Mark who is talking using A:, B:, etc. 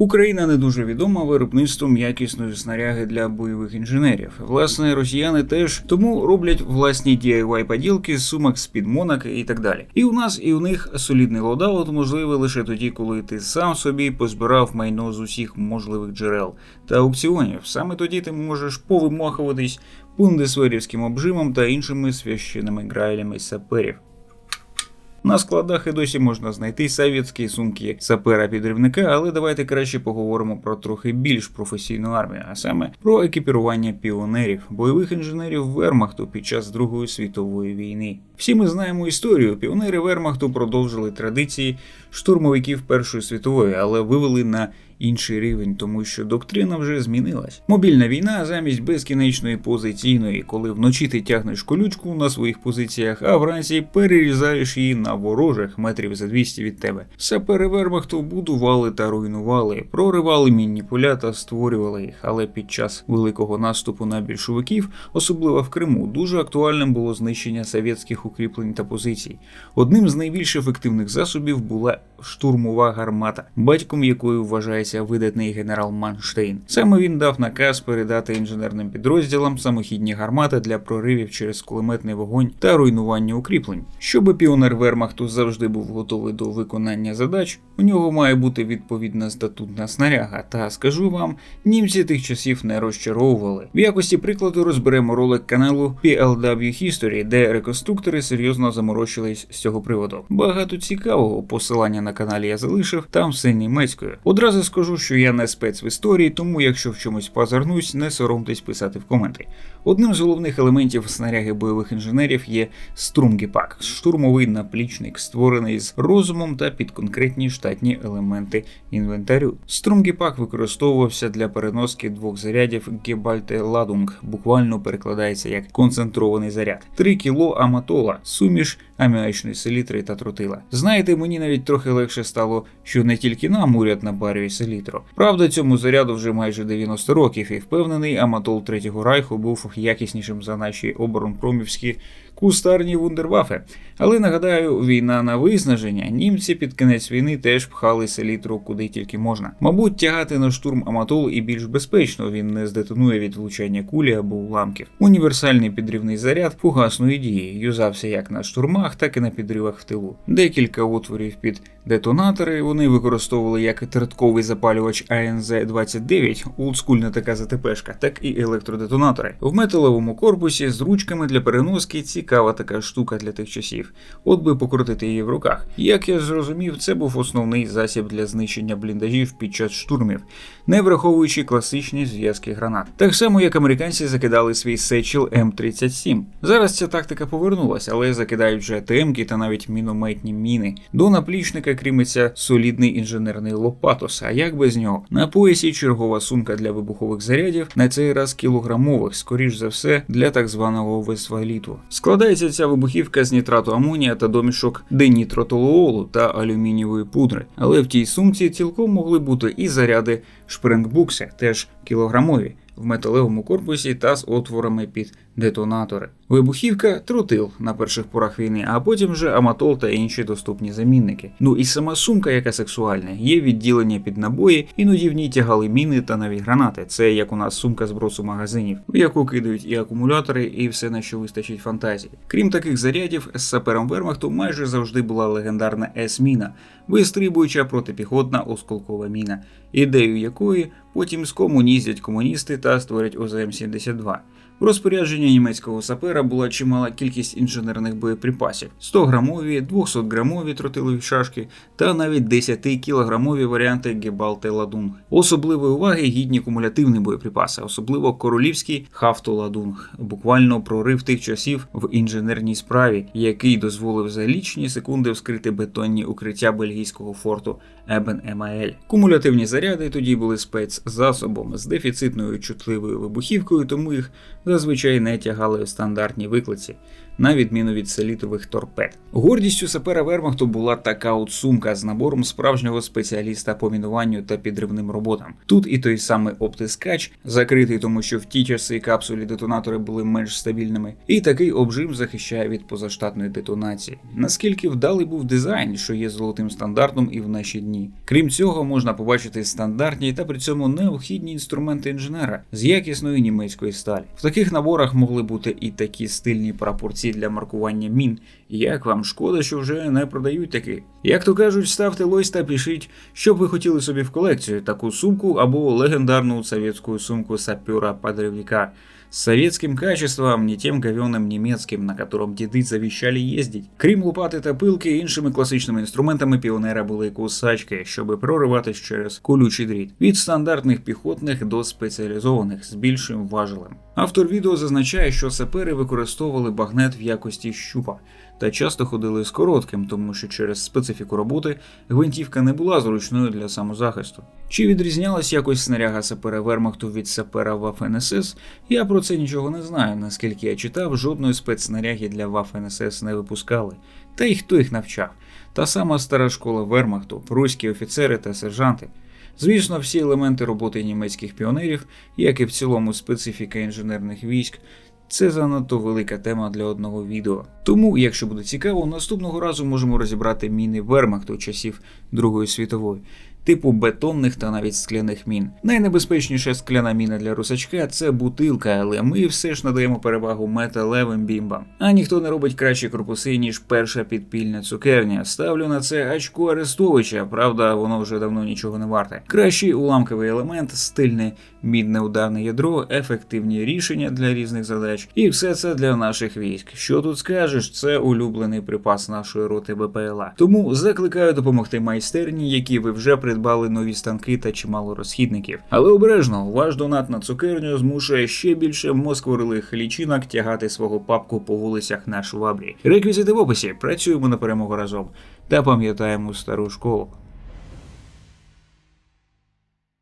A: Україна не дуже відома виробництвом якісної снаряги для бойових інженерів. Власне, росіяни теж тому роблять власні DIY поділки з сумок з під монак і так далі. І у нас, і у них солідний лодаут можливий лише тоді, коли ти сам собі позбирав майно з усіх можливих джерел та аукціонів. Саме тоді ти можеш повимахуватись бундесверівським обжимом та іншими священними грайлями саперів. На складах і досі можна знайти совєтські сумки сапера-підривника, але давайте краще поговоримо про трохи більш професійну армію, а саме про екіпірування піонерів, бойових інженерів Вермахту під час Другої світової війни. Всі ми знаємо історію. Піонери Вермахту продовжили традиції штурмовиків Першої світової, але вивели на інший рівень, тому що доктрина вже змінилась. Мобільна війна замість безкінечної позиційної, коли вночі ти тягнеш колючку на своїх позиціях, а вранці перерізаєш її на ворожих метрів за 200 від тебе. Сапери Вермахту будували та руйнували, проривали мінні поля та створювали їх. Але під час великого наступу на більшовиків, особливо в Криму, дуже актуальним було знищення совєтських укріплень та позицій. Одним з найбільш ефективних засобів була штурмова гармата, батьком якої вважається видатний генерал Манштейн. Саме він дав наказ передати інженерним підрозділам самохідні гармати для проривів через кулеметний вогонь та руйнування укріплень. Щоб піонер Вермахту завжди був готовий до виконання задач, у нього має бути відповідна статутна снаряга. Та скажу вам, німці тих часів не розчаровували. В якості прикладу розберемо ролик каналу PLW History, де реконструктори серйозно заморочились з цього приводу. Багато цікавого посилання на каналі я залишив, там все німецькою. Одразу скажу, що я не спец в історії, тому якщо в чомусь позирнусь, не соромтесь писати в коменти. Одним з головних елементів снаряги бойових інженерів є Струмгіпак, штурмовий наплічник, створений з розумом та під конкретні штатні елементи інвентарю. Струмгіпак використовувався для переноски двох зарядів Гебальте Ладунг, буквально перекладається як концентрований заряд, 3 кіло аматола, суміш аміачної селітри та тротила. Знаєте, мені навіть трохи легше стало, що не тільки нам уряд напарює селітру. Правда, цьому заряду вже майже 90 років, і впевнений, аматол Третього Райху був якіснішим за наші оборонпромівські кустарні вундервафи. Але нагадаю, війна на виснаження. Німці під кінець війни теж пхали селітру куди тільки можна. Мабуть, тягати на штурм Аматол і більш безпечно, він не здетонує від влучання кулі або уламків. Універсальний підривний заряд фугасної дії юзався як на штурмах, так і на підривах в тилу. Декілька отворів під детонатори вони використовували як тертковий запалювач АНЗ-29, олдскульна така ЗТПшка, так і електродетонатори. В металевому корпусі з ручками для переноски цікава така штука для тих часів. От би покрутити її в руках. Як я зрозумів, це був основний засіб для знищення бліндажів під час штурмів, не враховуючи класичні зв'язки гранат. Так само, як американці закидали свій сечіл М37. Зараз ця тактика повернулася, але закидають вже ТМки та навіть мінометні міни. До наплічника крімиться солідний інженерний лопатос. А як без нього? На поясі чергова сумка для вибухових зарядів, на цей раз кілограмових, скоріш за все, для так званого весваліту. Складається ця вибухівка з нітрату амонія та домішок денітротолуолу та алюмінієвої пудри. Але в тій сумці цілком могли бути і заряди шпрингбукси, теж кілограмові. В металевому корпусі та з отворами під детонатори. Вибухівка трутил на перших порах війни, а потім вже аматол та інші доступні замінники. Ну і сама сумка, яка сексуальна, є відділення під набої, іноді в ній тягали міни та навіть гранати. Це як у нас сумка збросу магазинів, в яку кидають і акумулятори, і все на що вистачить фантазії. Крім таких зарядів, з сапером Вермахту майже завжди була легендарна С-міна, вистрибуюча протипіхотна осколкова міна, ідею якої потім скомуніздять комуністи та створять ОЗМ-72. В розпорядженні німецького сапера була чимала кількість інженерних боєприпасів: 100-грамові, 200-грамові тротилові шашки та навіть 10-кілограмові варіанти Гебалте Ладунг. Особливої уваги гідні кумулятивні боєприпаси, особливо королівський Хафто-Ладунг, буквально прорив тих часів в інженерній справі, який дозволив за лічні секунди вскрити бетонні укриття бельгійського форту Ебен Емаель. Кумулятивні заряди тоді були спецзасобом з дефіцитною чутливою вибухівкою, тому їх зазвичай не тягали в стандартній виклиці. на відміну від селітових торпед. Гордістю сапера Вермахту була така от сумка з набором справжнього спеціаліста по мінуванню та підривним роботам. Тут і той самий оптискач, закритий, тому що в ті часи капсулі детонатори були менш стабільними, і такий обжим захищає від позаштатної детонації. Наскільки вдалий був дизайн, що є золотим стандартом і в наші дні. Крім цього, можна побачити стандартні та при цьому необхідні інструменти інженера з якісної німецької сталі. В таких наборах могли бути і такі стильні прапорці для маркування мін. Як вам шкода, що вже не продають такі? Як то кажуть, ставте лось та пишіть, що б ви хотіли собі в колекцію: таку сумку або легендарну совєтську сумку сапера подрывника с советским качеством, не тем говёным немецким, на котором деды завіщали їздить. Крім лопати та пилки, іншими класичними інструментами піонера були кусачки, щоб прориватись через колючий дріт, від стандартних піхотних до спеціалізованих з більшим важелем. Автор відео зазначає, що сапери використовували багнет в якості щупа та часто ходили з коротким, тому що через специфіку роботи гвинтівка не була зручною для самозахисту. Чи відрізнялась якось снаряга сапера Вермахту від сапера Waffen-СС, я про це нічого не знаю. Наскільки я читав, жодної спецснаряги для Waffen-СС не випускали. Та й хто їх навчав? Та сама стара школа Вермахту, руські офіцери та сержанти. Звісно, всі елементи роботи німецьких піонерів, як і в цілому специфіка інженерних військ, це занадто велика тема для одного відео. Тому, якщо буде цікаво, наступного разу можемо розібрати міни Вермахту часів Другої світової, типу бетонних та навіть скляних мін. Найнебезпечніша скляна міна для русачка це бутилка, але ми все ж надаємо перевагу металевим бімбам. А ніхто не робить кращі корпуси, ніж перша підпільна цукерня. Ставлю на це очко Арестовича, правда, воно вже давно нічого не варте. Кращий уламковий елемент, стильне мідне ударне ядро, ефективні рішення для різних задач. І все це для наших військ. Що тут скажеш, це улюблений припас нашої роти БПЛА. Тому закликаю допомогти майстерні, які ви вже придбали нові станки та чимало розхідників. Але обережно, ваш донат на цукерню змушує ще більше москворилих лічинок тягати свого папку по вулицях на швабрі. Реквізити в описі. Працюємо на перемогу разом та пам'ятаємо стару школу.